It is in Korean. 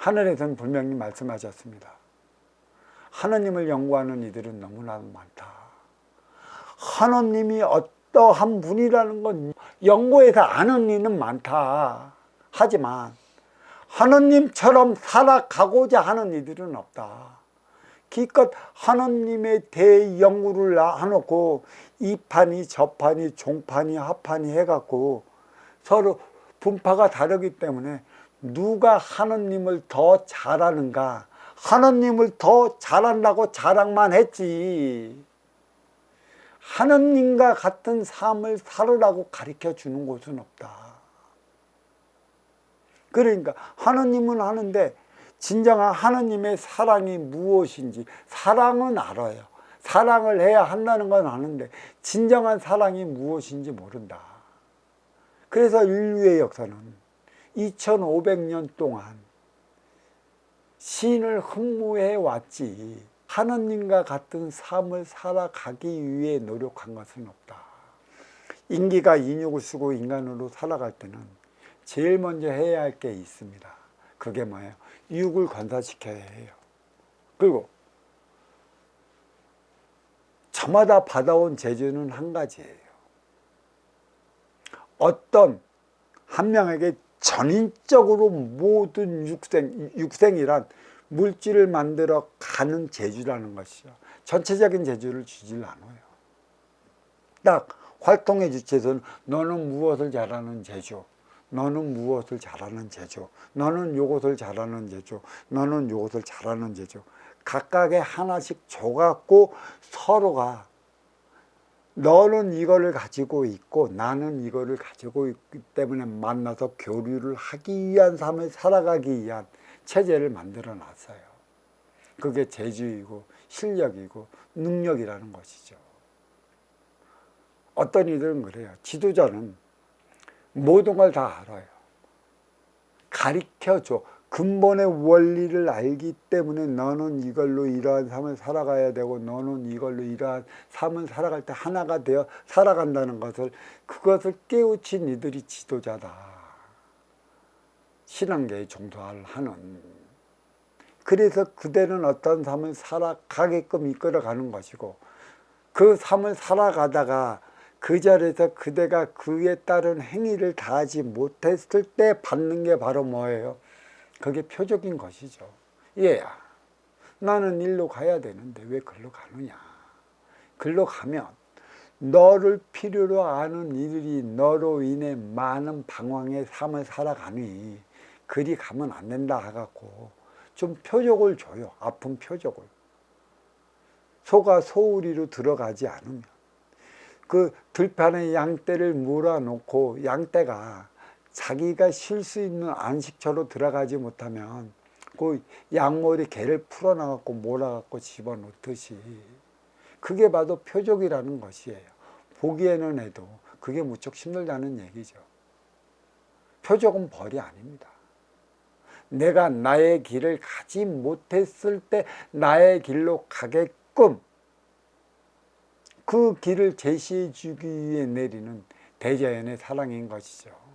하늘에서는 분명히 말씀하셨습니다. 하나님을 연구하는 이들은 너무나 많다. 하나님이 어떠한 분이라는 건 연구해서 아는 이는 많다. 하지만 하나님처럼 살아가고자 하는 이들은 없다. 기껏 하나님에 대해 연구를 해놓고 이 판이 저 판이 종판이 하판이 해갖고 서로 분파가 다르기 때문에 누가 하나님을 더 잘하는가 하나님을 더 잘한다고 자랑만 했지 하나님과 같은 삶을 살으라고 가르쳐 주는 곳은 없다 그러니까 하나님은 하는데 진정한 하나님의 사랑이 무엇인지 사랑은 알아요. 사랑을 해야 한다는 건 아는데 진정한 사랑이 무엇인지 모른다. 그래서 인류의 역사는 2500년 동안 신을 흠모해 왔지 하나님과 같은 삶을 살아가기 위해 노력한 것은 없다. 인기가 인육을 쓰고 인간으로 살아갈 때는 제일 먼저 해야 할 게 있습니다. 그게 뭐예요? 육을 관사시켜야 해요. 그리고 저마다 받아온 재주는 한 가지예요. 어떤 한 명에게 전인적으로 모든 육생, 육생이란 물질을 만들어 가는 재주라는 것이요. 전체적인 재주를 주질 않아요. 딱 활동의 주체에서는 너는 무엇을 잘하는 재주, 너는 무엇을 잘하는 재주, 너는 요것을 잘하는 재주, 너는 요것을 잘하는 재주. 각각의 하나씩 줘갖고 서로가 너는 이거를 가지고 있고 나는 이거를 가지고 있기 때문에 만나서 교류를 하기 위한 삶을 살아가기 위한 체제를 만들어 놨어요. 그게 재주이고 실력이고 능력이라는 것이죠. 어떤 이들은 그래요. 지도자는 모든 걸 다 알아요. 가르쳐 줘. 근본의 원리를 알기 때문에 너는 이걸로 이러한 삶을 살아가야 되고 너는 이걸로 이러한 삶을 살아갈 때 하나가 되어 살아간다는 것을 그것을 깨우친 이들이 지도자다. 신앙계에 종사를 하는. 그래서 그대는 어떤 삶을 살아가게끔 이끌어가는 것이고 그 삶을 살아가다가 그 자리에서 그대가 그에 따른 행위를 다하지 못했을 때 받는 게 바로 뭐예요? 그게 표적인 것이죠. 얘야, 나는 일로 가야 되는데 왜 글로 가느냐? 글로 가면 너를 필요로 아는 이들이 너로 인해 많은 방황의 삶을 살아가니 그리 가면 안 된다 하갖고 좀 표적을 줘요. 아픈 표적을. 소가 소우리로 들어가지 않으면 그 들판에 양떼를 몰아놓고 양떼가 자기가 쉴 수 있는 안식처로 들어가지 못하면 그 양머리 개를 풀어나갖고 몰아갖고 집어넣듯이 그게 봐도 표적이라는 것이에요. 보기에는 해도 그게 무척 힘들다는 얘기죠. 표적은 벌이 아닙니다. 내가 나의 길을 가지 못했을 때 나의 길로 가게끔 그 길을 제시해 주기 위해 내리는 대자연의 사랑인 것이죠.